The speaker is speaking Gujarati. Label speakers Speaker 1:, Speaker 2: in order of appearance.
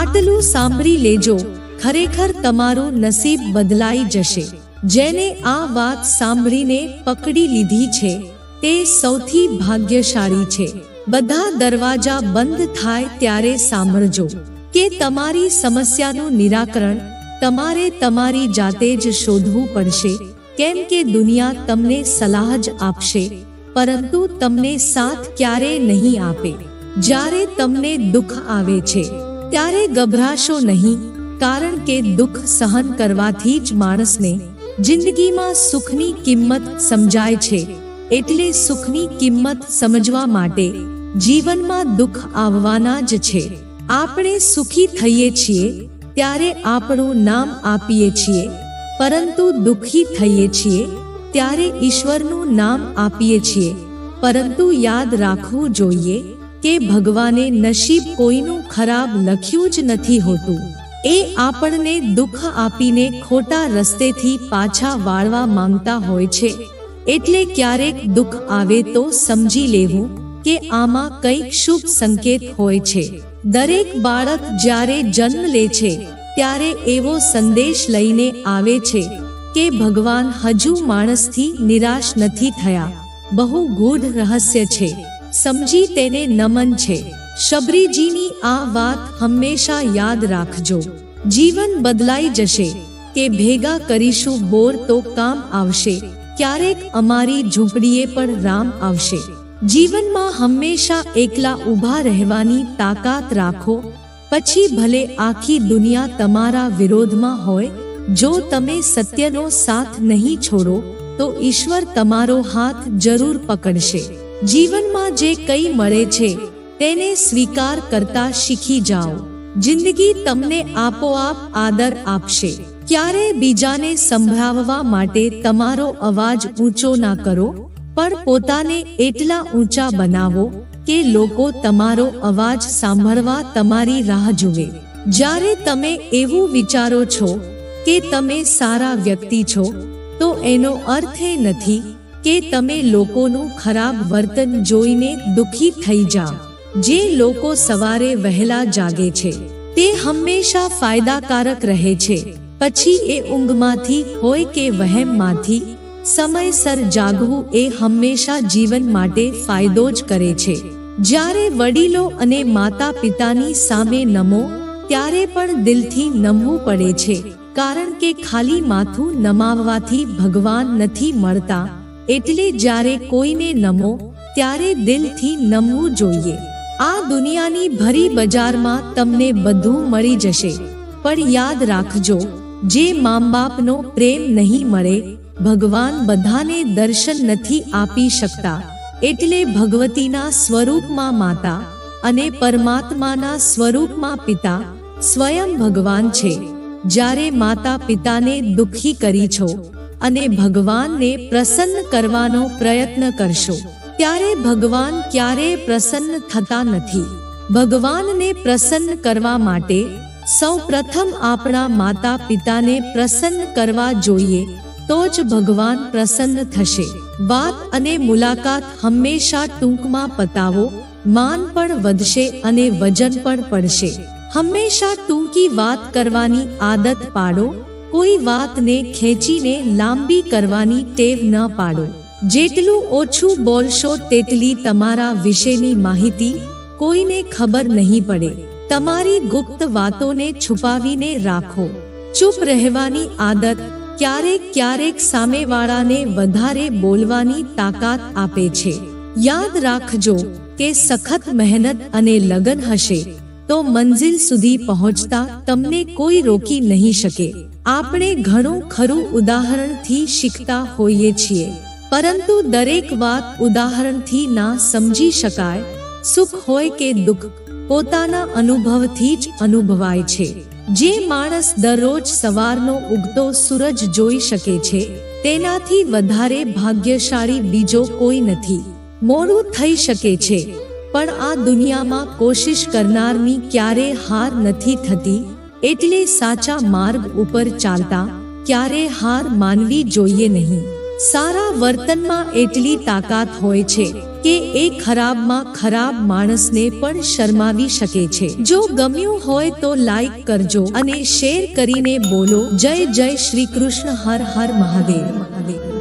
Speaker 1: આટલું સાંભળી લેજો. ખરેખર તમારું નસીબ બદલાઈ જશે. જેને આ વાત સાંભળીને પકડી લીધી છે, તે સૌથી ભાગ્યશાળી છે. બધા દરવાજા બંધ થાય ત્યારે સાંભળજો કે તમારી સમસ્યાનું નિરાકરણ તમારે તમારી જાતે જ શોધવું પડશે. કેમ કે દુનિયા તમને સલાહ જ આપશે, પરંતુ તમને સાથ ક્યારે નહીં આપે. જ્યારે તમને દુઃખ આવે છે ત્યારે ગભરાશો નહીં, કારણ કે દુઃખ સહન કરવાથી જ માણસને જિંદગીમાં સુખની કિંમત સમજાય છે. એટલે સુખની કિંમત સમજવા માટે જીવનમાં દુઃખ આવવાના જ છે. આપણે સુખી થઈએ છીએ, ત્યારે આપણું નામ આપીએ છીએ. પરંતુ દુઃખી થઈએ છીએ, ત્યારે ઈશ્વરનું નામ આપીએ છીએ. પરંતુ યાદ રાખવું જોઈએ કે ભગવાને નસીબ કોઈનું ખરાબ લખ્યું જ નથી હોતું. એ આપણને દુઃખ આપીને ખોટા રસ્તેથી પાછા વાળવા માંગતા હોય છે. એટલે ક્યારેક દુઃખ આવે તો સમજી લેવું કે આમાં કંઈક શુભ સંકેત હોય છે. દરેક બાળક જ્યારે જન્મ લે છે, ત્યારે એવો સંદેશ લઈને આવે છે કે ભગવાન હજુ માણસથી નિરાશ નથી થયા. બહુ ગૂઢ રહસ્ય છે. સમજી તેને નમન છે. શબરીજીની આ વાત હંમેશા યાદ રાખજો. જીવન બદલાઈ જશે. કે ભેગા કરીશું બોર તો કામ આવશે. ક્યારેક અમારી ઝૂંપડીએ પણ રામ આવશે. જીવનમાં હંમેશા એકલા ઊભા રહેવાની તાકાત રાખો. પછી ભલે આખી દુનિયા તમારા વિરોધમાં હોય, જો તમે સત્યનો સાથ નહીં છોડો, તો ઈશ્વર તમારો હાથ જરૂર પકડશે. જીવનમાં જે કંઈ મળે છે, તેને સ્વીકાર કરતા શીખી જાઓ. જિંદગી તમને આપોઆપ આદર આપશે. ક્યારે બીજાને સંભળાવવા માટે તમારો અવાજ ઊંચો ના કરો, પણ પોતાને એટલા ઊંચા બનાવો કે લોકો તમારો અવાજ સાંભળવા તમારી રાહ જુએ. જ્યારે તમે એવું વિચારો છો કે તમે સારા વ્યક્તિ છો, તો એનો અર્થ એ નથી કે તમે લોકોનું ખરાબ વર્તન જોઈને દુખી થઈ જાઓ. જે લોકો સવારે વહેલા જાગે છે, તે હંમેશા ફાયદાકારક રહે છે. પછી એ ઊંઘમાંથી હોય કે વહેમમાંથી, સમયસર જાગવું એ હંમેશા જીવન માટે ફાયદો જ કરે છે. જ્યારે વડીલો અને માતા પિતાની સામે નમો, ત્યારે પણ દિલથી નમવું પડે છે. કારણ કે ખાલી માથું નમાવવાથી ભગવાન નથી મળતા. એટલે જ્યારે કોઈને નમો, ત્યારે દિલથી નમવું જોઈએ. આ દુનિયાની ભરી બજારમાં તમને બધું મળી જશે. પણ યાદ રાખજો, જે મામબાપનો પ્રેમ નહીં મળે, ભગવાન બધાને દર્શન નથી આપી શકતા. એટલે ભગવતીના સ્વરૂપમાં માતા અને પરમાત્માના સ્વરૂપમાં પિતા સ્વયં ભગવાન છે. જ્યારે માતા પિતાને દુખી કરી છો અને ભગવાનને પ્રસન્ન કરવાનો પ્રયત્ન કરશો. ત્યારે ભગવાન ક્યારેય પ્રસન્ન થતા નથી. ભગવાનને પ્રસન્ન કરવા માટે સૌ પ્રથમ આપણા માતા પિતાને પ્રસન્ન કરવા જોઈએ, તો જ ભગવાન પ્રસન્ન થશે. વાત અને મુલાકાત હંમેશા ટૂંકમાં પતાવો, માન પણ વધશે અને વજન પણ પડશે. હંમેશા ટૂંકી વાત કરવાની આદત પાડો કોઈ વાતને ખેંચીને લાંબી કરવાની ટેવ ન પાડો. જેટલું ઓછું બોલશો તેટલી તમારા વિશેની માહિતી કોઈને ખબર નહીં પડે. તમારી ગુપ્ત વાતોને છુપાવીને રાખો. ચૂપ રહેવાની આદત ક્યારેક ક્યારેક સામેવાળાને વધારે બોલવાની તાકાત આપે છે. યાદ રાખજો કે સખત મહેનત અને લગન હશે તો મંજિલ સુધી પહોંચતા તમને કોઈ રોકી નહીં શકે. આપણે ઘણું ખરું ઉદાહરણથી શીખતા હોઈએ છીએ. પરંતુ દરેક વાત ઉદાહરણથી ના સમજી શકાય. સુખ હોય કે દુઃખ, પોતાના અનુભવથી જ અનુભવાય છે. જે માણસ દરરોજ સવારનો ઉગતો સૂરજ જોઈ શકે છે, તેનાથી વધારે ભાગ્યશાળી બીજો કોઈ નથી. મોડું થઈ શકે છે, પણ આ દુનિયામાં કોશિશ કરનારની ક્યારે હાર નથી થતી. એટલે સાચા માર્ગ ઉપર ચાલતા ક્યારે હાર માનવી જોઈએ નહીં. સારા વર્તનમાં એટલી તાકાત હોય છે કે એ ખરાબમાં ખરાબ માણસને પણ શરમાવી શકે છે. જો ગમ્યું હોય તો લાઈક કરજો અને શેર કરીને બોલો. જય જય શ્રી કૃષ્ણ, હર હર મહાદેવ મહાદેવ.